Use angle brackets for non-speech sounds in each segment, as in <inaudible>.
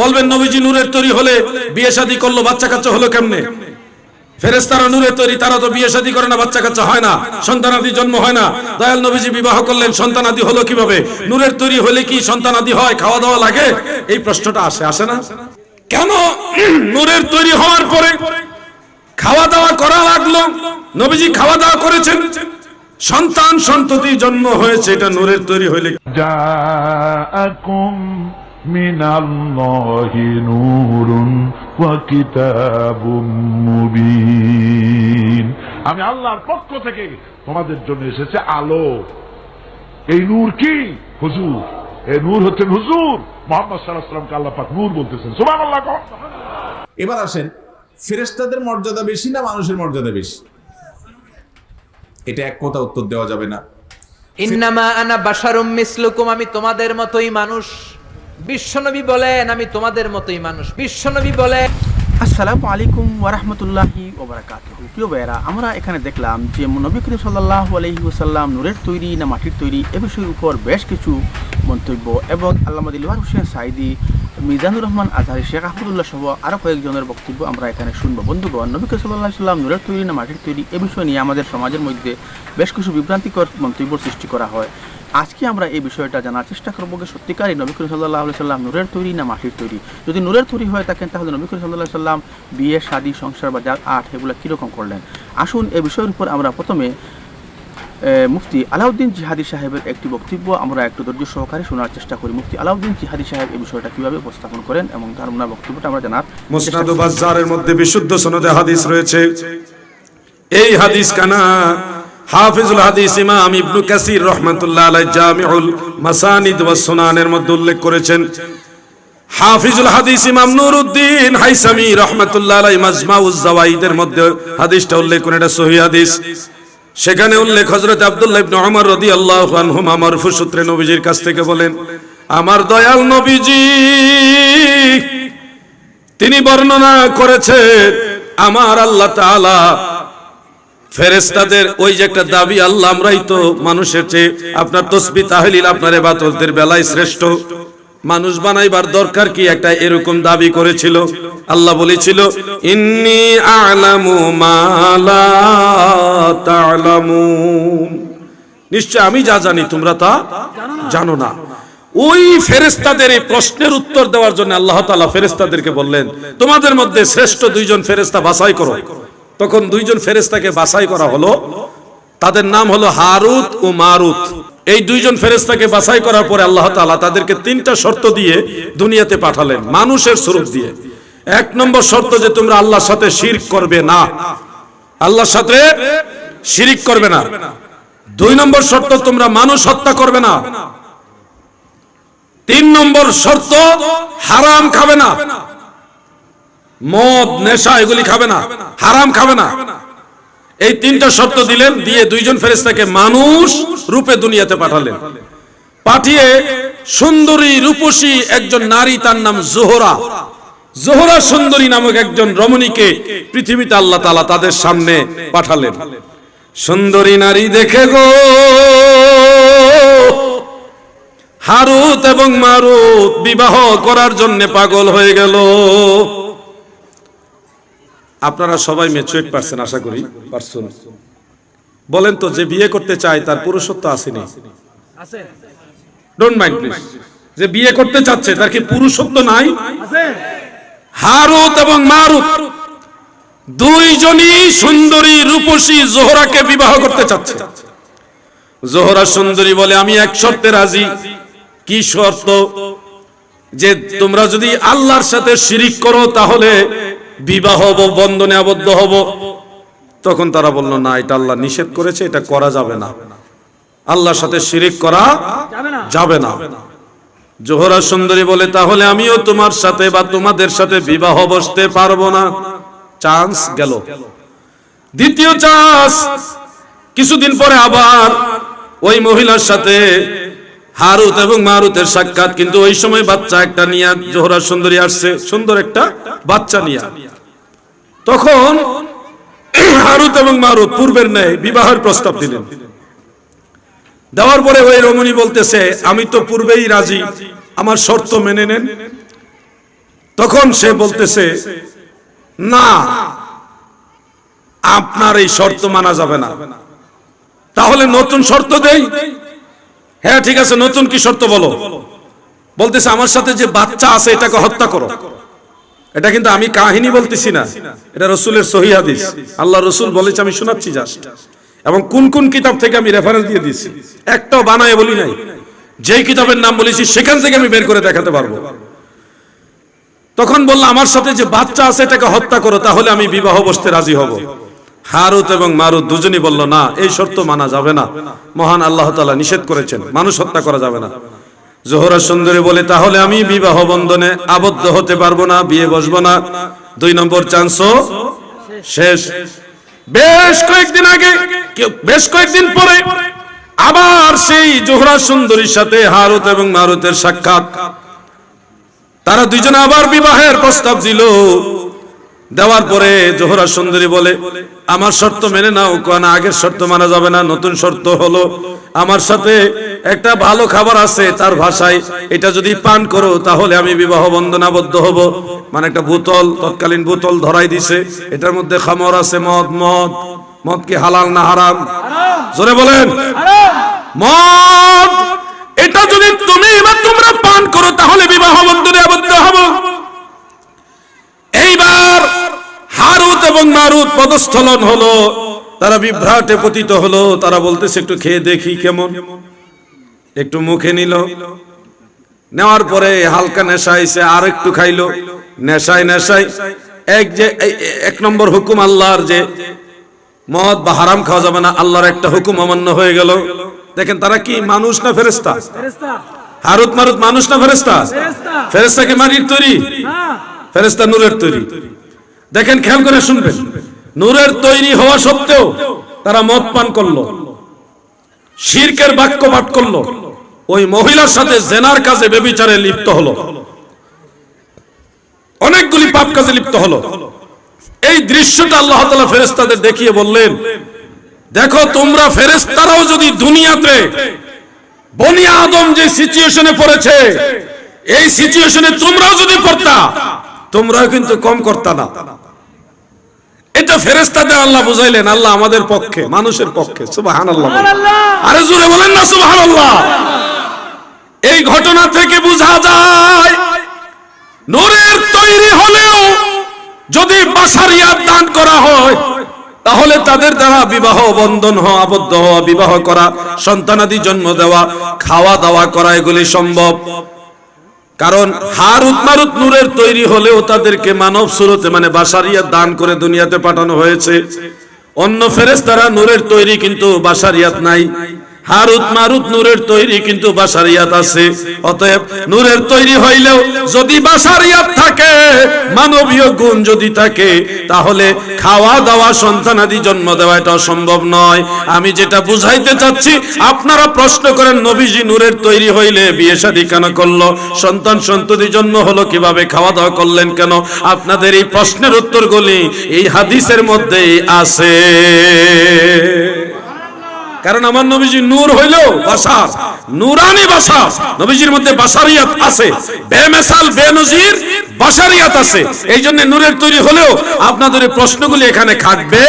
বলবেন নবীজি, নূরের তৈরি হলে বিয়ে শাদী করল, বাচ্চা কাচ্চা হলো কেমনে? ফেরেস্তারা নূরের তৈরি, তারা তো বিয়ে শাদী করে না, বাচ্চা কাচ্চা হয় না, সন্তানাদি জন্ম হয় না। দয়াল নবীজি বিবাহ করলেন, সন্তানাদি হলো কীভাবে? নূরের তৈরি হলে কি সন্তানাদি হয় খাওয়া দাওয়া লাগে? এই প্রশ্নটা আসে আসে না? কেন? নূরের তৈরি হওয়ার পরে খাওয়া দাওয়া করা লাগল, নবীজি খাওয়া দাওয়া করেছেন। সন্তান সন্ততি জন্ম হয়েছে, এটা নূরের তৈরি হইলে من الله نور وكتاب مبين আমি আল্লাহর পক্ষ থেকে তোমাদের জন্য এসেছে আলো এই নূর কি হুজুর এই নূর হচ্ছেন হুজুর মোহাম্মদ সাল্লাহ সাল্লামকে আল্লাহ পাক নূর বলতেছেন সুবাহ আল্লাহ এবার আসেন ফেরেশতাদের মর্যাদা বেশি না মানুষের মর্যাদা বেশি এটা এক কথা উত্তর দেওয়া যাবে না ইন্নামা আনা বাশারুম মিসলুকুম আমি তোমাদের মতোই মানুষ বিশ্বনবী বলেন, আমি তোমাদের মতোই মানুষ। বিশ্বনবী বলেন, আসসালামু আলাইকুম ওরহমতুল্লাহি ওবরাকাতুহ প্রিয় ভাইয়েরা, আমরা এখানে দেখলাম যে নবী করিম সাল্লাহ আলহি ওসাল্লাম নূরের তৈরি না মাটির তৈরি এ বিষয়ের উপর বেশ কিছু মন্তব্য এবং আল্লামা দিলওয়ার হোসেন সাইদি মিজানুর রহমান আজহারি, শেখ আহমদুল্লাহ সহ আরও কয়েকজনের বক্তব্য আমরা এখানে শুনব। বন্ধুগণ, নবী সাল্লাহ সাল্লাম নূরের তৈরি না মাটির তৈরি এ বিষয় নিয়ে আমাদের সমাজের মধ্যে বেশ কিছু বিভ্রান্তিকর মন্তব্য সৃষ্টি করা হয়। আজকে আমরা এই বিষয়টা জানার চেষ্টা করব যে সত্যিকারই নবী করিম সাল্লাহ সাল্লাম নূরের তৈরি না মাটির তৈরি? যদি নূরের তৈরি হয়ে থাকেন, তাহলে নবী করিম সাল্লাহ সাল্লাম বিয়ে, শাদী, সংসার বা যার আট এগুলো কীরকম করলেন? আসুন এই বিষয়ের উপর আমরা প্রথমে মুফতি আলাউদ্দিন জিহাদি সাহেবের একটি বক্তব্য আমরা একটু ধৈর্য সহকারে শোনার চেষ্টা করি। মুফতি আলাউদ্দিন জিহাদি সাহেব এই বিষয়টা কীভাবে উপস্থাপন করেন এবং তার ওনার বক্তব্যটা আমরা জানার চেষ্টা মুসনাদ বাজারের মধ্যে বিশুদ্ধ সনদে হাদিস রয়েছে। এই হাদিস কানা হাফিজুল হাদিস ইমাম ইবনু কাসির রহমাতুল্লাহ আলাই জামিউল মাসানিদ ওয়াস সুনানের মধ্যে উল্লেখ করেছেন, হাফিজুল হাদিস ইমাম নুরউদ্দিন হাইসামি রহমাতুল্লাহ আলাই মাজমাউজ জাওয়াইদের মধ্যে হাদিসটা উল্লেখ করে এটা সহিহ হাদিস। সেখানে উল্লেখ হযরত আব্দুল্লাহ ইবনে ওমর রাদিয়াল্লাহু আনহুমা মারফু সূত্রে নবীজির কাছ থেকে বলেন, আমার দয়াল নবীজি, তিনি বর্ণনা করেছে আমার আল্লাহ তাআলা ফেরেস্তাদের ওই যে একটা দাবি, আল্লাহ আমরাই তো মানুষের চেয়ে আপনার তসবি তাহলিল, আপনার এবাদতের বেলায় শ্রেষ্ঠ। মানুষ বানাইবার দরকার কি? একটা এরকম দাবি করেছিল। আল্লাহ বলেছিল, ইন্নি আলামু মালা নিশ্চয় আমি যা জানি, তোমরা তা জানো না। ওই ফেরেস্তাদের এই প্রশ্নের উত্তর দেওয়ার জন্য আল্লাহ তাআলা ফেরেস্তাদেরকে বললেন, তোমাদের মধ্যে শ্রেষ্ঠ দুইজন ফেরেস্তা বাছাই করো। তখন দুইজন ফেরেস্তাকে বাছাই করা হলো। তাদের নাম হলো হারুত ও মারুত। এই দুইজন ফেরেস্তাকে বাছাই করার পরে আল্লাহ তাআলা তাদেরকে তিনটা শর্ত দিয়ে দুনিয়াতে পাঠালেন, মানুষের স্বরূপ দিয়ে। এক নম্বর শর্ত যে তোমরা আল্লাহর সাথে শিরক করবে না। আল্লাহর সাথে শিরিক করবে না। দুই নম্বর শর্ত, তোমরা মানুষ হত্যা করবে না। তিন নম্বর শর্ত, হারাম খাবে না। মদ, নেশা এগুলি খাবে না, হারাম খাবে না। এই তিনটা শর্ত দিলেন, দিয়ে দুইজন ফেরেস্তাকে মানুষ রূপে দুনিয়াতে পাঠালেন। পাঠিয়ে সুন্দরী রূপসী একজন নারী, তার নাম জোহরা। জোহরা সুন্দরী নামক একজন রমণীকে পৃথিবীতে আল্লাহ তাআলা তাদের সামনে পাঠালেন। সুন্দরী নারী দেখে গো, হারুত এবং মারুত বিবাহ করার জন্য পাগল হয়ে গেল। আপনারা সবাই মেচুয়েট পারছেন আশা করি পারছেন বলেন তো যে বিয়ে করতে চায় তার পুরুষত্ব আসেনি। ডোন্ট মাইন্ড প্লিজ যে বিয়ে করতে চাচ্ছে তার কি পুরুষত্ব নাই? হারুত এবং মারুত দুইজনই সুন্দরী রূপসী জোহরাকে বিবাহ করতে চাচ্ছে। জোহরা সুন্দরী বলে আমি এক শর্তে রাজি। কি শর্ত? যে তোমরা যদি আল্লাহর সাথে শিরিক করো তাহলে বিবাহ হব বন্ধনে আবদ্ধ হব। তখন তারা বলল না এটা আল্লাহ নিষেধ করেছে এটা করা যাবে না। আল্লাহর সাথে শিরিক করা যাবে না। জোহরা সুন্দরী বলে তাহলে আমিও তোমার সাথে বা তোমাদের সাথে বিবাহ বসতে পারব না। চান্স গেল। দ্বিতীয় চান্স কিছুদিন পরে আবার ওই মহিলার সাথে হারুত এবং মারুতের সাক্ষাৎ, কিন্তু ওই সময় বাচ্চা একটা নিয়ে জোহরা সুন্দরী আসছে, সুন্দর একটা বাচ্চা নিয়ে। তখন হারুত এবং মারুত পূর্বের ন্যায় বিবাহের প্রস্তাব দিলেন। দেওয়ার পরে ওই রমণী বলতেছে, আমি তো পূর্বেই রাজি, আমার শর্ত মেনে নেন। তখন সে বলতেছে, না, আপনার এই শর্ত মানা যাবে না। তাহলে নতুন শর্ত দেই হ্যাঁ ঠিক আছে, নতুন কি শর্ত বলো? বলতেছে, আমার সাথে যে বাচ্চা আছে, এটাকে হত্যা করো। এটা কিন্তু আমি কাহিনী বলতেছি না। এটা রসুলের সহি হাদিস। আল্লাহ রসুল বলেছে, আমি শোনাচ্ছি জাস্ট এবং কোন কোন কিতাব থেকে আমি রেফারেন্স দিয়ে দিচ্ছি একটাও বানায় বলি নাই। যেই কিতাবের নাম বলেছি, সেখান থেকে আমি বের করে দেখাতে পারব। তখন বলল, আমার সাথে যে বাচ্চা আছে, এটাকে হত্যা করো, তাহলে আমি বিবাহ বসতে রাজি হব। হারুত এবং মারুত দুজনই বলল, না, এই শর্ত মানা যাবে না। মহান আল্লাহ তালা নিষেধ করেছেন, মানুষ হত্যা করা যাবে না। জোহরা সুন্দরী বলে, তাহলে আমি বিবাহ বন্ধনে আবদ্ধ হতে পারব না, বিয়ে বসবো না। দুই নম্বর চান্সও শেষ। বেশ কয়েকদিন আগে বেশ কয়েকদিন পরে আবার সেই জোহরা সুন্দরীর সাথে হারুত এবং মারুতের সাক্ষাৎ। তারা দুইজনে আবার বিবাহের প্রস্তাব দিল। দেওয়ার পরে জোহরা সুন্দরী বলে, আমার শর্ত মেনে নাও, কারণ আগের শর্ত মানা যাবে না, নতুন শর্ত হলো। আমার সাথে একটা ভালো খাবার আছে তার ভাষায়, এটা যদি পান করো, তাহলে আমি বিবাহ বন্ধন আবদ্ধ হব। মানে একটা বোতল, তৎকালীন বোতল ধরাই দিছে। এটার মধ্যে খামর আছে, মদ মদ। মদ কি হালাল না হারাম? জোরে বলেন। মদ, এটা যদি তুমি বা তোমরা পান করো, তাহলে বিবাহ বন্ধনে আবদ্ধ হব। এইবার এবং মারুত পদস্থলন হলো। তারা বিভ্রাটে পতিত হলো। তারা বলতেছে একটু খেয়ে দেখি কেমন। একটু মুখে নিল। নেওয়ার পরে হালকা নেশা এসে আর একটু খাইলো। নেশায় নেশায়। এক যে এক নম্বর হুকুম আল্লাহর যে মদ বা হারাম খাওয়া যাবে না আল্লাহর একটা হুকুম অমান্য হয়ে গেল। দেখেন তারা কি মানুষ না ফেরেস্তা হারুত মারুত মানুষ না ফেরেস্তা ফেরেস্তা কি মাটির তৈরি? ফেরেস্তা নূরের তৈরি। দেখেন, খেয়াল করে শুনবেন। নূরের তৈরি হওয়া সত্ত্বেও তারা মদ পান করল, শিরকের বাক্য পাঠ করল, ওই মহিলার সাথে জেনার কাজে বেবিচারে লিপ্ত হলো। অনেকগুলি পাপ কাজে লিপ্ত হলো। এই দৃশ্যটা আল্লাহ তাআলা ফেরেশতাদের দেখিয়ে বললেন, দেখো, তোমরা ফেরেশতারাও যদি দুনিয়াতে বনি আদম যে সিচুয়েশনে পড়েছে, এই সিচুয়েশনে তোমরাও যদি পড়তা, তোমরাও কিন্তু কম করতা না। এটা ফেরেশতাদের আল্লাহ বুঝাইলেন আল্লাহ আমাদের পক্ষে মানুষের পক্ষে সুবহানাল্লাহ আরে জোরে বলেন না সুবহানাল্লাহ। এই ঘটনা থেকে বোঝা যায় নূরের তৈরি হলেও যদি দান করা হয় তাহলে তাদের দ্বারা বিবাহ বন্ধন হওয়া আবদ্ধ হওয়া বিবাহ করা সন্তানাদি জন্ম দেওয়া খাওয়া দাওয়া করা এগুলি সম্ভব। কারণ হারুত মারুত নূরের তৈরি হলেও তাদেরকে মানব সুরতে মানে বাসারিয়া দান করে দুনিয়াতে পাঠানো হয়েছে। অন্য ফেরেস্তারা নূরের তৈরি কিন্তু বাসারিয়াত নাই। হারুত মারুত নূরের তৈরি কিন্তু বাসারিয়াত আছে। অতএব নূরের তৈরি হইলেও যদি বাসারিয়াত থাকে, মানবীয় গুণ যদি থাকে, তাহলে খাওয়া দাওয়া সন্তানাদি জন্ম দেওয়া এটা সম্ভব নয়। আমি যেটা বুঝাইতে চাচ্ছি, আপনারা প্রশ্ন করেন, নবীজি নূরের তৈরি হইলে বিয়ে শাদী কেন করল? সন্তান সন্ততি জন্ম হলো কীভাবে? খাওয়া দাওয়া করলেন কেন? আপনাদের এই প্রশ্নের উত্তরগুলি এই হাদিসের মধ্যেই আছে। কারণ আমার নবীজি নূর হইলেও বাসার, নূরানি বাসা নবীজির মধ্যে বাসারিয়াত আছে, বেমেসাল, বেনজির বাসারিয়াত আছে। এই জন্য নূরের তৈরি হলেও আপনাদের প্রশ্নগুলি এখানে খাটবে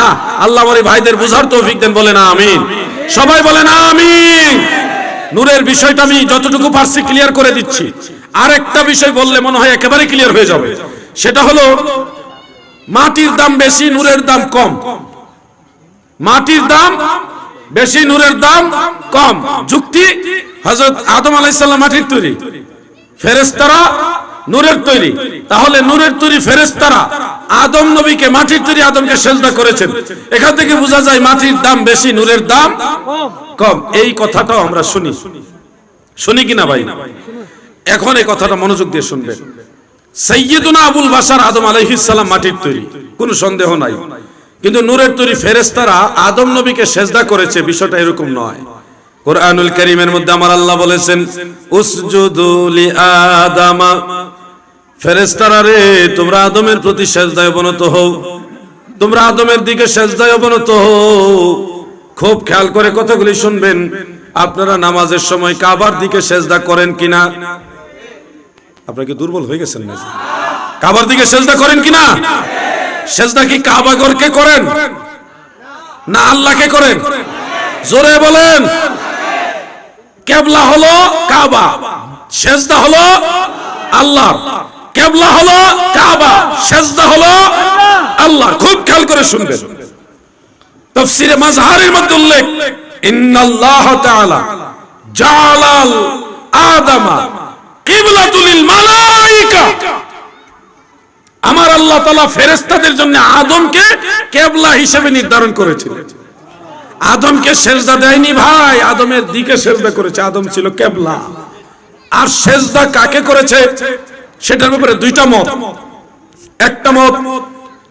না। আল্লাহ আমার ভাইদের বুঝার তৌফিক দেন, বলেন আমিন। সবাই বলেন আমিন। নূরের বিষয়টা আমি যতটুকু পারছি ক্লিয়ার করে দিচ্ছি। আর একটা বিষয় বললে মনে হয় একেবারে ক্লিয়ার হয়ে যাবে। সেটা হলো, মাটির দাম বেশি, নূরের দাম কম। মাটির দাম বেশি নূরের দাম কম। যুক্তি হযরত আদম আলাইহিস সালাম মাটির তৈরি। ফেরেশতারা নূরের তৈরি। তাহলে নূরের তৈরি ফেরেশতারা আদম নবীকে মাটির তৈরি আদমকে সেজদা করেছেন। এখান থেকে বোঝা যায় মাটির দাম বেশি, নূরের দাম কম। এই কথাটাও আমরা শুনি। শুনি কিনা ভাই? এখন এই কথাটা মনোযোগ দিয়ে শুনবেন। সৈয়দুনা আবুল বাসার আদম আলাইহিস সালাম মাটির তৈরি। কোনো সন্দেহ নাই। কিন্তু নূরের তৈরি ফেরেশতারা আদম নবীকে সেজদা করেছে, বিষয়টা এরকম নয়। কোরআনুল কারীমের মধ্যে আমার আল্লাহ বলেছেন, উসজুদু লি আদামা। ফেরেশতারা রে, তোমরা আদমের প্রতি সেজদায় অবনত হও। তোমরা আদমের দিকে সেজদায় অবনত হও। খুব খেয়াল করে কথাগুলি শুনবেন, আপনারা নামাজের সময় কাবার দিকে সেজদা করেন কিনা? আপনাকে দুর্বল হয়ে গেছেন কাবার দিকে সেজদা করেন কিনা? সেজদা কি কাবাগরকে করেন? না আল্লাহকে করেন? জোরে বলেন। কেবলা হলো কাবা। সেজদা হলো আল্লাহ কেবলা হলো কাবা। সেজদা হলো আল্লাহ খুব খেয়াল করে শুনবেন। তফসিরে মাজহারের মধ্যে উল্লেখ, ইন্নাল্লাহ তাআলা জালাল আদামা কিবলাতুল মালাইকা। আমার আল্লাহ তাআলা ফেরেশতাদের জন্য আদমকে কেবলা হিসেবে নির্ধারণ করেছিলেন আদমকে সেজদা দেয়নি ভাই, আদমের দিকে সেজদা করেছে। আদম ছিল কেবলা। আর সেজদা কাকে করেছে? সেটার ব্যাপারে দুইটা মত। একটা মত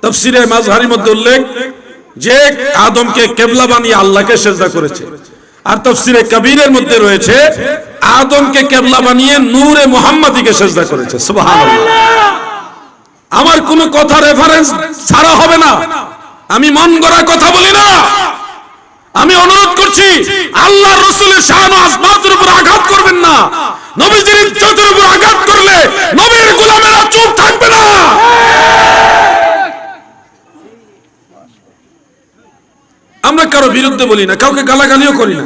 তফসিরে মাঝহারির মধ্যে উল্লেখ যে আদমকে কেবলা বানিয়ে আল্লাহকে সেজদা করেছে। আর তফসিরে কবিরের মধ্যে রয়েছে, আদমকে কেবলা বানিয়ে নূরে মোহাম্মদীকে সেজদা করেছে। সুবহানাল্লাহ। আমার কোনো কথা রেফারেন্স ছাড়া হবে না। আমি মন গড়া কথা বলি না। আমি অনুরোধ করছি আল্লাহ রসুলের শাহান আসমাতের উপর আঘাত করবেন না। নবীজির ইজ্জতের উপর আঘাত করলে নবীর গোলামেরা চুপ থাকবে না। আমরা কারও বিরুদ্ধে বলি না, কাউকে গালাগালিও করি না।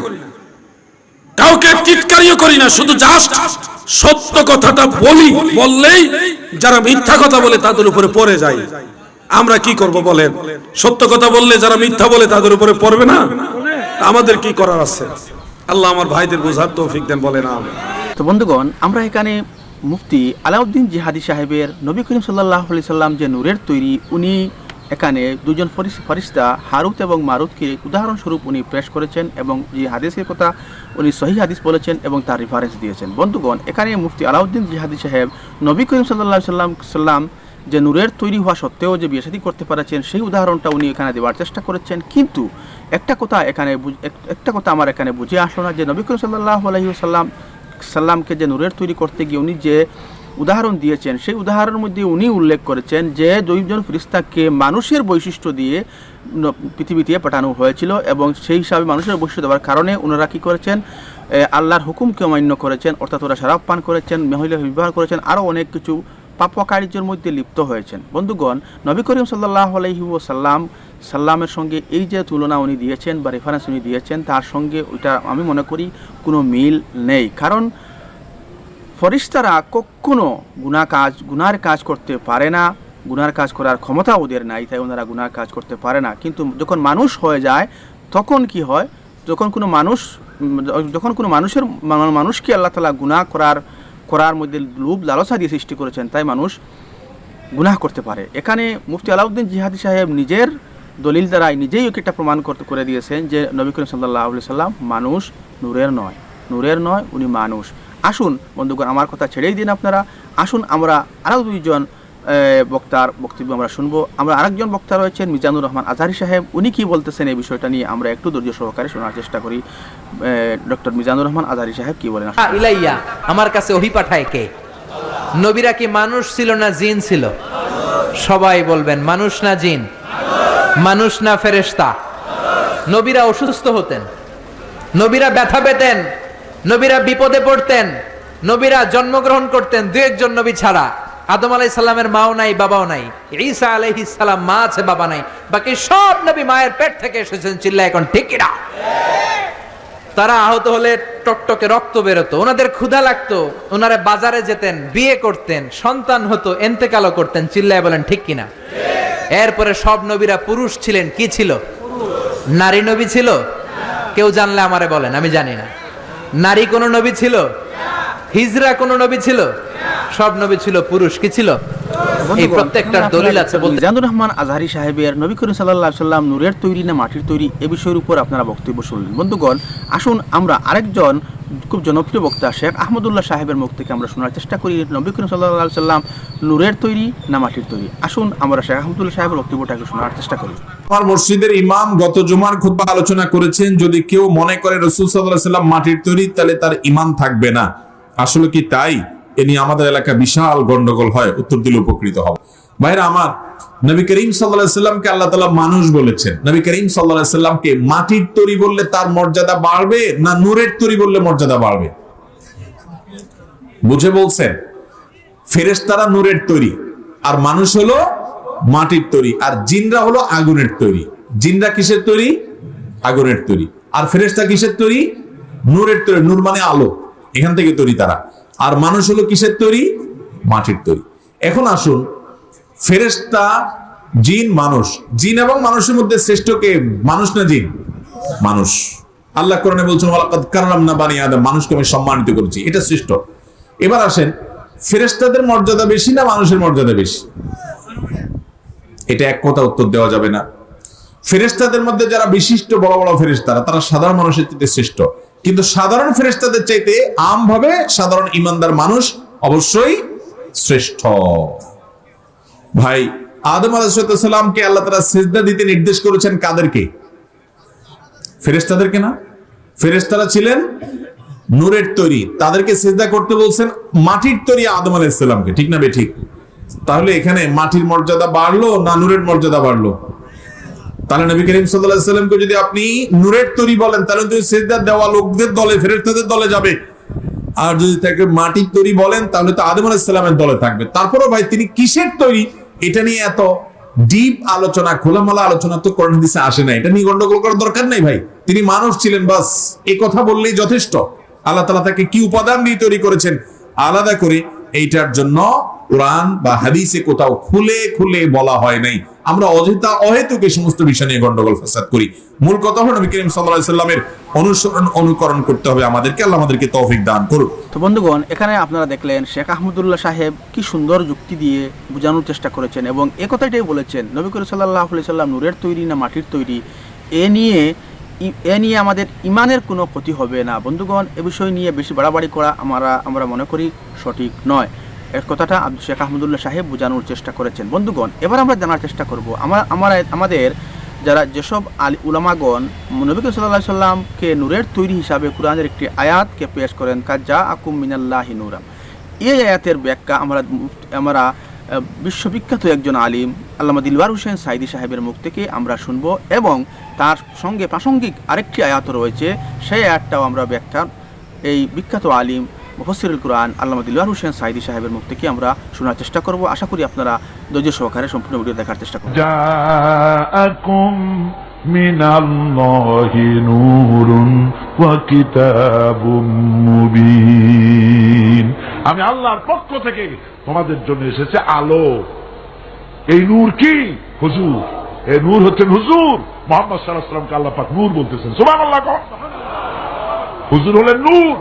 কাউকে টিটকারিও করি না, শুধু জাস্ট সত্য কথাটা বলি, বললেই যারা মিথ্যা কথা বলে তাদের উপরে পড়ে যায়। আমরা কি করব বলেন? সত্য কথা বললে যারা মিথ্যা বলে তাদের উপরে পড়বে না? আমাদের কি করার আছে? আল্লাহ আমার ভাইদের বোঝার তৌফিক দেন বলে না তো বন্ধুগণ, আমরা এখানে মুফতি আলাউদ্দিন জিহাদি সাহেবের নবী করিম সাল্লাহ সাল্লাম যে নূরের তৈরি, উনি এখানে দুজন ফরিস- ফরিস্তা হারুত এবং মারুতকে উদাহরণস্বরূপ উনি পেশ করেছেন এবং যে হাদিসের কথা উনি সহি হাদিস বলেছেন এবং তার রেফারেন্স দিয়েছেন। বন্ধুগণ, এখানে মুফতি আলাউদ্দিন জিহাদি সাহেব নবী করিম সাল্লাহ সাল্লাম সাল্লাম যে নূরের তৈরি হওয়া সত্ত্বেও যে বিয়ে শাদী করতে পারছেন, সেই উদাহরণটা উনি এখানে দেওয়ার চেষ্টা করেছেন। কিন্তু একটা কথা এখানে একটা কথা আমার এখানে বুঝে আসলো না যে নবী করিম সাল্লাহ আলহি সাল্লাম সাল্লামকে যে নূরের তৈরি করতে গিয়ে উনি যে উদাহরণ দিয়েছেন। সেই উদাহরণের মধ্যে উনি উল্লেখ করেছেন যে দুইজন ফিরিস্তাকে মানুষের বৈশিষ্ট্য দিয়ে পৃথিবীতে পাঠানো হয়েছিল এবং সেই হিসাবে মানুষের বৈশিষ্ট্য দেওয়ার কারণে ওনারা কী করেছেন? আল্লাহর হুকুমকে অমান্য করেছেন, অর্থাৎ ওরা শারাপ পান করেছেন, মহিলা ব্যবহার করেছেন, আরও অনেক কিছু পাপ কার্যের মধ্যে লিপ্ত হয়েছেন। বন্ধুগণ, নবী করিম সাল্লাহ আলহি সাল্লাম সাল্লামের সঙ্গে এই যে তুলনা উনি দিয়েছেন বা রেফারেন্স উনি দিয়েছেন, তার সঙ্গে ওইটা আমি মনে করি কোনো মিল নেই। কারণ ফরিস্তারা কখনো গুণা কাজ, গুনার কাজ করতে পারে না। গুনার কাজ করার ক্ষমতা ওদের নাই, তাই ওনারা গুনার কাজ করতে পারে না। কিন্তু যখন মানুষ হয়ে যায়, তখন কি হয়? যখন কোনো মানুষ যখন কোনো মানুষের মানুষকে আল্লাহ তালা গুনাহ করার করার মধ্যে লোভ, লালসা দিয়ে সৃষ্টি করেছেন, তাই মানুষ গুনাহ করতে পারে। এখানে মুফতি আলাউদ্দিন জিহাদি সাহেব নিজের দলিল দ্বারাই নিজেই ওকে একটা প্রমাণ করতে, করে দিয়েছেন যে নবী করিম সাল্লাহ সাল্লাম মানুষ, নূরের নয়। নূরের নয়, উনি মানুষ। আসুন, বন্ধুগণ, আমার কথা ছেড়েই দিন আপনারা। আসুন, আমরা আরও দুইজন বক্তার বক্তব্য আমরা শুনব। আমরা আরেকজন বক্তা রয়েছেন, মিজানুর রহমান আজহারি সাহেব। উনি কি বলতেছেন এই বিষয়টা নিয়ে আমরা একটু ধৈর্য সহকারে শোনার চেষ্টা করি। ডক্টর মিজানুর রহমান আজহারি সাহেব, কি বলেন? ইলাইয়া, আমার কাছে ওহি পাঠায় কে? নবীরা কি মানুষ ছিল না জিন ছিল? সবাই বলবেন, মানুষ না জিন। মানুষ না ফেরেশতা। নবীরা অসুস্থ হতেন। নবীরা ব্যথা পেতেন। নবীরা বিপদে পড়তেন, নবীরা জন্মগ্রহণ করতেন দু একজন নবী ছাড়া। আদম আলাই সাল্লামের মাও নাই, বাবাও নাই। ঈসা আলাইহি সালাম মা আছে, বাবা নাই। বাকি সব নবী মায়ের পেট থেকে এসেছেন চিল্লা এখন, ঠিক কিনা তারা আহত হলে টকটকে রক্ত বেরোতো, ওনাদের ক্ষুধা লাগতো, ওনারা বাজারে যেতেন, বিয়ে করতেন, সন্তান হতো, এন্তেকালও করতেন, চিল্লায় বলেন, ঠিক কিনা এরপরে সব নবীরা পুরুষ ছিলেন, কি ছিল? নারী নবী ছিল? কেউ জানলে আমারে বলেন, আমি জানি না। নারী কোনো নবী ছিল? হিজরা কোনো নবী ছিল? সব নবী ছিল পুরুষ কি ছিল? এই প্রত্যেকটার দলিল আছে বলতে মিজানুর রহমান আজহারি সাহেবের নবী করিম সাল্লাহ সাল্লাম নূরের তৈরি না মাটির তৈরি এ বিষয়ের উপর আপনারা বক্তব্য শুনলেন। বন্ধুগণ আসুন আমরা আরেকজন খুব জনপ্রিয় বক্তা শেখ আহমদুল্লাহ সাহেবের মুখ থেকে আমরা শোনার চেষ্টা করি। নবী করিম সাল্লাহ সাল্লাম নূরের তৈরি না মাটির তৈরি? আসুন আমরা শেখ আহমদুল্লাহ সাহেবের বক্তব্যটাকে শোনার চেষ্টা করি। আমার মসজিদের ইমাম গত জুমার খুতবা আলোচনা করেছেন যদি কেউ মনে করে রসুল সাল্লাহ সাল্লাম মাটির তৈরি তাহলে তার ইমান থাকবে না। আসলে কি তাই? এ নিয়ে আমাদের এলাকা বিশাল গন্ডগোল হয়, উত্তর দিলে উপকৃত হবে। ভাইরা, আমার নবী করিম সাল্লাহ সাল্লামকে আল্লাহ তালা মানুষ বলেছেন। নবী করিম সাল্লাহ সাল্লামকে মাটির তৈরি বললে তার মর্যাদা বাড়বে না নূরের তৈরি বললে মর্যাদা বাড়বে? বুঝে বলছেন? ফেরেশতারা নূরের তৈরি, আর মানুষ হলো মাটির তৈরি, আর জিনরা হলো আগুনের তৈরি। জিনরা কিসের তৈরি? আগুনের তৈরি। আর ফেরেশতা কিসের তৈরি? নূরের তৈরি। নূর মানে আলো। এখান থেকে তৈরি তারা। আর মানুষ হলো কিসের তৈরি? মাটির তৈরি। এখন আসুন, ফেরেশতা জিন, মানুষ। জিন এবং মানুষের মধ্যে শ্রেষ্ঠ কে? মানুষ না জিন? মানুষ। আল্লাহ কোরআনে বলছেন, ওয়ালাকাদ কাররামনা বানি আদম। মানুষকে আমি সম্মানিত করেছি, এটা শ্রেষ্ঠ। এবার আসেন, ফেরেশতাদের মর্যাদা বেশি না মানুষের মর্যাদা বেশি? এটা এক কথা উত্তর দেওয়া যাবে না। ফেরেশতাদের মধ্যে যারা বিশিষ্ট, বড় বড় ফেরেশতারা, তারা সাধারণ মানুষের চাইতে শ্রেষ্ঠ। কিন্তু সাধারণ ফেরেশতাদের চাইতে আমভাবে সাধারণ ইমানদার মানুষ অবশ্যই শ্রেষ্ঠ। ভাই, আদম আলাহিসামকে আল্লাহ তারা সেজদা দিতে নির্দেশ করেছেন কাদেরকে? ফেরেশতাদেরকে না? ফেরেশতারা ছিলেন নূরের তৈরি। তাদেরকে সেজদা করতে বলছেন মাটির তৈরি আদম আলাইসাল্লামকে ঠিক না বে ঠিক? তাহলে এখানে মাটির মর্যাদা বাড়লো না নূরের মর্যাদা বাড়লো? তাহলে নবী করিম সাল্লাল্লাহু সাল্লামকে যদি আপনি নূরের তৈরি বলেন, তাহলে তুমি সেজদা দেওয়া লোকদের দলে, ফেরেশতাদের দলে যাবে। আর যদি তাকে মাটির তৈরি বলেন, তাহলে তো আদম আলাইসাল্লামের দলে থাকবে। তারপরও ভাই, তিনি কিসের তৈরি? এটা নিয়ে এত ডিপ আলোচনা, খোলামেলা আলোচনা তো কোরআন হাদিসে আসে না। এটা নিয়ে গন্ডগোল করার দরকার নাই ভাই। তিনি মানুষ ছিলেন, বাস। এই কথা বললেই যথেষ্ট। আল্লাহ তালা তাকে কি উপাদান দিয়ে তৈরি করেছেন? আলাদা করে এইটার জন্য কোরআন বা হাদিসে কোথাও খুলে খুলে বলা হয় নাই। আমরা অযথা অহেতুক এই সমস্ত বিষয় নিয়ে গন্ডগোল ফাসাদ করি। মূল কথা হলো নবী করিম আলাইহি সাল্লামের অনুসরণ, অনুকরণ করতে হবে আমাদেরকে। আল্লাহ আমাদেরকে তৌফিক দান করুন তো বন্ধুগণ, এখানে আপনারা দেখলেন শেখ আহমদুল্লাহ সাহেব কি সুন্দর যুক্তি দিয়ে বোঝানোর চেষ্টা করেছেন এবং এ কথাটাই বলেছেন, নবী করিম সাল্লাহ সাল্লাম নূরের তৈরি না মাটির তৈরি? এ নিয়ে এ নিয়ে আমাদের ইমানের কোনো ক্ষতি হবে না। বন্ধুগণ, এ বিষয় নিয়ে বেশি বাড়াবাড়ি করা আমরা আমরা মনে করি সঠিক নয়। এর কথাটা আব্দুল শেখ আহমদুল্লাহ সাহেব বোঝানোর চেষ্টা করেছেন। বন্ধুগণ, এবার আমরা জানার চেষ্টা করব, আমরা আমরা, আমাদের যারা যেসব আলী উলামাগণ নবী সাল্লাহ সাল্লামকে নূরের তৈরি হিসাবে কোরআনের একটি আয়াতকে পেশ করেন, কাজা আকুম মিনাল্লাহি নুরাম। এই আয়াতের ব্যাখ্যা আমরা আমরা বিশ্ববিখ্যাত একজন আলিম, আল্লামা দিলবার হোসেন সাইদি সাহেবের মুখ থেকে আমরা শুনব এবং তার সঙ্গে প্রাসঙ্গিক আরেকটি আয়াত রয়েছে, সেই আয়াতটাও আমরা ব্যাখ্যা, এই বিখ্যাত আলিম মুফসিরুল কোরআন আল্লামা দিলওয়ার হোসেন সাইদি সাহেবের মুখ থেকে আমরা শোনার চেষ্টা করব আশা করি আপনারা ধৈর্য সহকারে সম্পূর্ণ ভিডিও দেখার চেষ্টা করবেন جاءكم من الله نور وكتاب مبين আমি আল্লাহর পক্ষ থেকে তোমাদের জন্য এসেছে আলো এই নূর কি হুজুর এই নূর হচ্ছেন হুজুর মোহাম্মদ সাল্লাহ সাল্লামকে আল্লাহ পাক নূর বলতেছেন সুবান আল্লাহ হুজুর হলেন নূর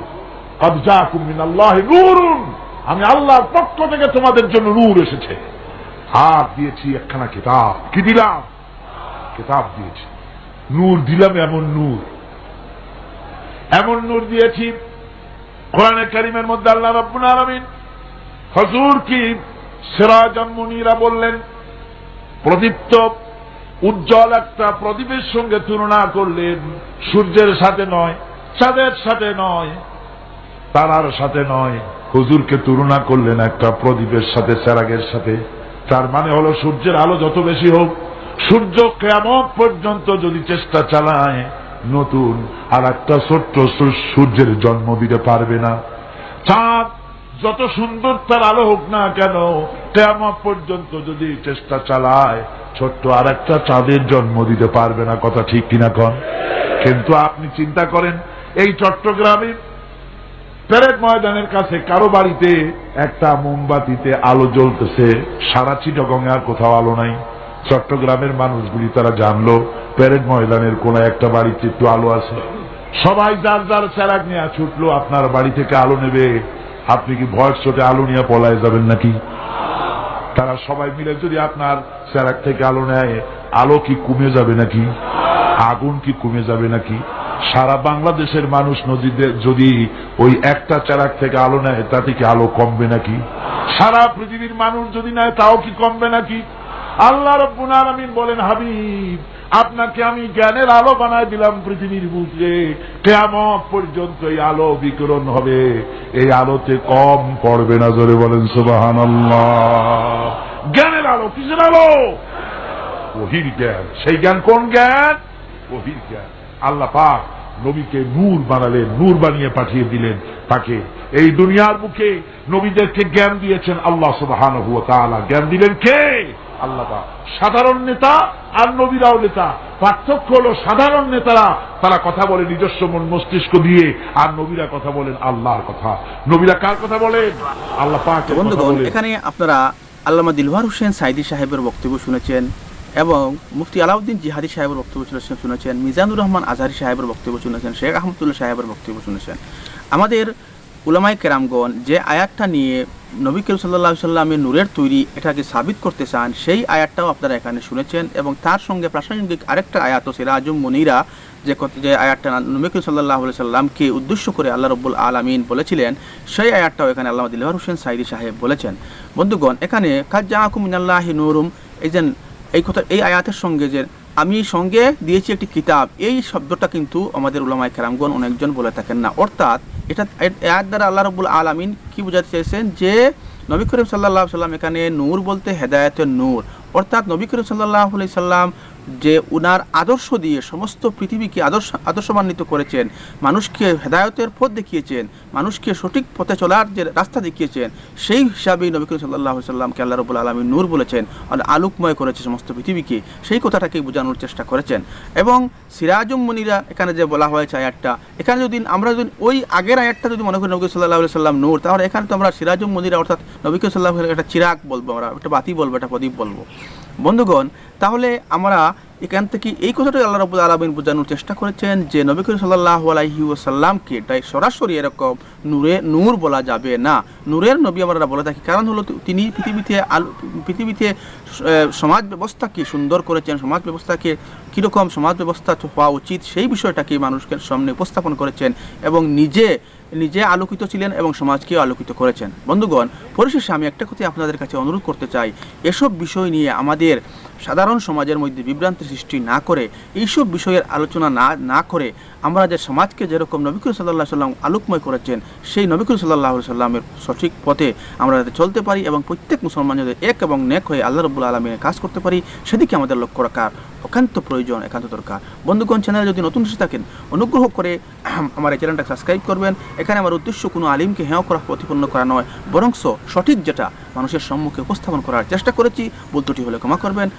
আমি আল্লাহর পক্ষ থেকে তোমাদের জন্য নূর এসেছে। আর দিয়েছি একখানা কিতাব। কি দিলাম? কিতাব দিয়েছি। নূর দিলাম এমন নূর। এমন নূর দিয়েছি, কোরআনে কারিমের মধ্যে আল্লাহ রাব্বুল আলামিন হজুর কি সিরাজান মুনিরা বললেন, প্রদীপ্ত উজ্জ্বল একটা প্রদীপের সঙ্গে তুলনা করলেন, সূর্যের সাথে নয়, চাঁদের সাথে নয় তারার সাথে নয়। হুজুরকে তুলনা করলেন একটা প্রদীপের সাথে চেরাগের সাথে। তার মানে হলো সূর্যের আলো যত বেশি হোক, সূর্য কেমন পর্যন্ত যদি চেষ্টা চালায়, নতুন আর একটা ছোট্ট সূর্যের জন্ম দিতে পারবে না। চাঁদ যত সুন্দর তার আলো হোক না কেন কেমন পর্যন্ত যদি চেষ্টা চালায়, ছোট্ট আর একটা চাঁদের জন্ম দিতে পারবে না। কথা ঠিক কিনা কন? কিন্তু আপনি চিন্তা করেন, এই চট্টগ্রামে প্যারেড ময়দানের কাছে কারও বাড়িতে একটা মোমবাতিতে আলো জ্বলতেছে। সারা চিটগঙ্গে আর কোথাও আলো নাই। চট্টগ্রামের মানুষগুলি তারা জানলো প্যারেড ময়দানের কোন একটা বাড়িতে একটু আলো আছে। সবাই যার যার চেরাক নিয়ে ছুটলো, আপনার বাড়ি থেকে আলো নেবে। আপনি কি ভয়েস চোটে আলো নিয়ে পলায় যাবেন নাকি? তারা সবাই মিলে যদি আপনার চেরাক থেকে আলো নেয়, আলো কি কমে যাবে নাকি? আগুন কি কমে যাবে নাকি? সারা বাংলাদেশের মানুষ নদীতে যদি ওই একটা চেরাক থেকে আলো নেয় তাতে কি আলো কমবে নাকি? সারা পৃথিবীর মানুষ যদি নেয়, তাও কি কমবে নাকি? আল্লাহ রব্বুল আলামিন বলেন, হাবিব, আপনাকে আমি জ্ঞানের আলো বানায় দিলাম পৃথিবীর বুকে। কেমন পর্যন্ত এই আলো বিকিরণ হবে। এই আলোতে কম পড়বে না, জোরে বলেন সুবাহান জ্ঞানের আলো, কিসের আলো? ওহির জ্ঞান। সেই জ্ঞান কোন জ্ঞান? ওহির জ্ঞান। আল্লাহ পাক নবীকে নূর বানালেন নূর বানিয়ে পাঠিয়ে দিলেন তাকে। এই দুনিয়ার মুখে নবীদেরকে জ্ঞান দিয়েছেন আল্লাহ সুবাহান জ্ঞান দিলেন কে? আল্লাহ পাক। সাধারণ নেতা আর নবীরাও নেতা। পার্থক্য হলো সাধারণ নেতারা তারা কথা বলে নিজস্ব মন মস্তিষ্ক দিয়ে আর নবীরা কথা বলেন আল্লাহর কথা। নবীরা কার কথা বলেন? আল্লাহ পাক বন্ধুগণ এখানে আপনারা আল্লামা দিলওয়ার হোসেন সাইদি সাহেবের বক্তব্য শুনেছেন। এবং মুফতি আলাউদ্দিন জিহাদি সাহেবের বক্তব্য শুনেছেন শুনেছেন, মিজানুর রহমান আজহারি সাহেবের বক্তব্য শুনেছেন, শেখ আহমদুল্লাহ সাহেবের বক্তব্য শুনেছেন। আমাদের উলামাই কেরামগণ যে আয়াতটা নিয়ে নবী করিম সাল্লাহ সাল্লামের নূরের তৈরি এটাকে সাবিত করতে চান, সেই আয়াতটাও আপনারা এখানে শুনেছেন এবং তার সঙ্গে প্রাসঙ্গিক আরেকটা আয়াত সিরাজুম মনিরা যে যে আয়াতটা নবী করিম সাল্লাহ সাল্লামকে উদ্দেশ্য করে আল্লাহ রব্বুল আলমিন বলেছিলেন, সেই আয়াতটাও এখানে আল্লাহ দিলওয়ার হোসেন সাইদি সাহেব বলেছেন। বন্ধুগণ, এখানে কাজ্জাকুম মিনাল্লাহি নুরুম, এই যে এই কথা, এই আয়াতের সঙ্গে যে আমি সঙ্গে দিয়েছি একটি কিতাব, এই শব্দটা কিন্তু আমাদের উলামায় কেরামগণ অনেকজন বলে থাকেন না। অর্থাৎ এটা আয়াত দ্বারা আল্লাহ রবুল আলমিন কী বোঝাতে চেয়েছেন? যে নবী করিম সাল্লাহ সাল্লাম এখানে নূর বলতে হেদায়তের নূর। অর্থাৎ নবী করিম সাল্লাহ সাল্লাম যে উনার আদর্শ দিয়ে সমস্ত পৃথিবীকে আদর্শ, আদর্শমান্বিত করেছেন, মানুষকে হেদায়তের পথ দেখিয়েছেন, মানুষকে সঠিক পথে চলার যে রাস্তা দেখিয়েছেন, সেই হিসাবেই নবী করিম সাল্লাহ সাল্লামকে আল্লাহ রবুল আলমী নূর বলেছেন আলোকময় করেছে সমস্ত পৃথিবীকে। সেই কথাটাকে বোঝানোর চেষ্টা করেছেন। এবং সিরাজুম মনিরা, এখানে যে বলা হয়েছে আয়াতটা, এখানে যদি আমরা যদি ওই আগের আয়াতটা যদি মনে করি নবী সাল্লাহ সাল্লাম নূর, তাহলে এখানে তো আমরা সিরাজুম মনিরা, অর্থাৎ নবী সাল্লাহ একটা চিরাগ বলব আমরা একটা বাতি বলব একটা প্রদীপ বলব। বন্ধুগণ তাহলে আমরা এখান থেকে এই কথাটাই আল্লাহ রবুল আলমিন বোঝানোর চেষ্টা করেছেন যে নবী করিম সাল্লাহ আলাইহি ওসাল্লামকে তাই সরাসরি এরকম নূরে নূর বলা যাবে না। নূরের নবী আমরা বলে থাকি, কারণ হলো তিনি পৃথিবীতে আলো, পৃথিবীতে সমাজ ব্যবস্থাকে সুন্দর করেছেন। সমাজ ব্যবস্থাকে কীরকম সমাজ ব্যবস্থা হওয়া উচিত সেই বিষয়টাকে মানুষকে সামনে উপস্থাপন করেছেন এবং নিজে নিজে আলোকিত ছিলেন এবং সমাজকে আলোকিত করেছেন। বন্ধুগণ, পরিশেষে আমি একটা কথাই আপনাদের কাছে অনুরোধ করতে চাই। এসব বিষয় নিয়ে আমাদের সাধারণ সমাজের মধ্যে বিভ্রান্তি সৃষ্টি না করে এইসব বিষয়ের আলোচনা না না করে আমরা যে সমাজকে যেরকম নবিকুল সাল্লাহ সাল্লাম আলোকময় করেছেন, সেই নবিকুল সাল্লাহ সাল্লামের সঠিক পথে আমরা যাতে চলতে পারি এবং প্রত্যেক মুসলমান যাতে এক এবং নেক হয়ে আল্লাহ রবুল আলমিনের কাজ করতে পারি, সেদিকে আমাদের লক্ষ্য রাখার একান্ত প্রয়োজন, একান্ত দরকার। বন্ধুগণ চ্যানেলে যদি নতুন এসে থাকেন, অনুগ্রহ করে <clears throat> আমার এই চ্যানেলটা সাবস্ক্রাইব করবেন। এখানে আমার উদ্দেশ্য, কোনো আলিমকে হেয় করা, প্রতিপন্ন করা নয়, বরংস সঠিক যেটা মানুষের সম্মুখে উপস্থাপন করার চেষ্টা করেছি বলতুটি হলে ক্ষমা করবেন।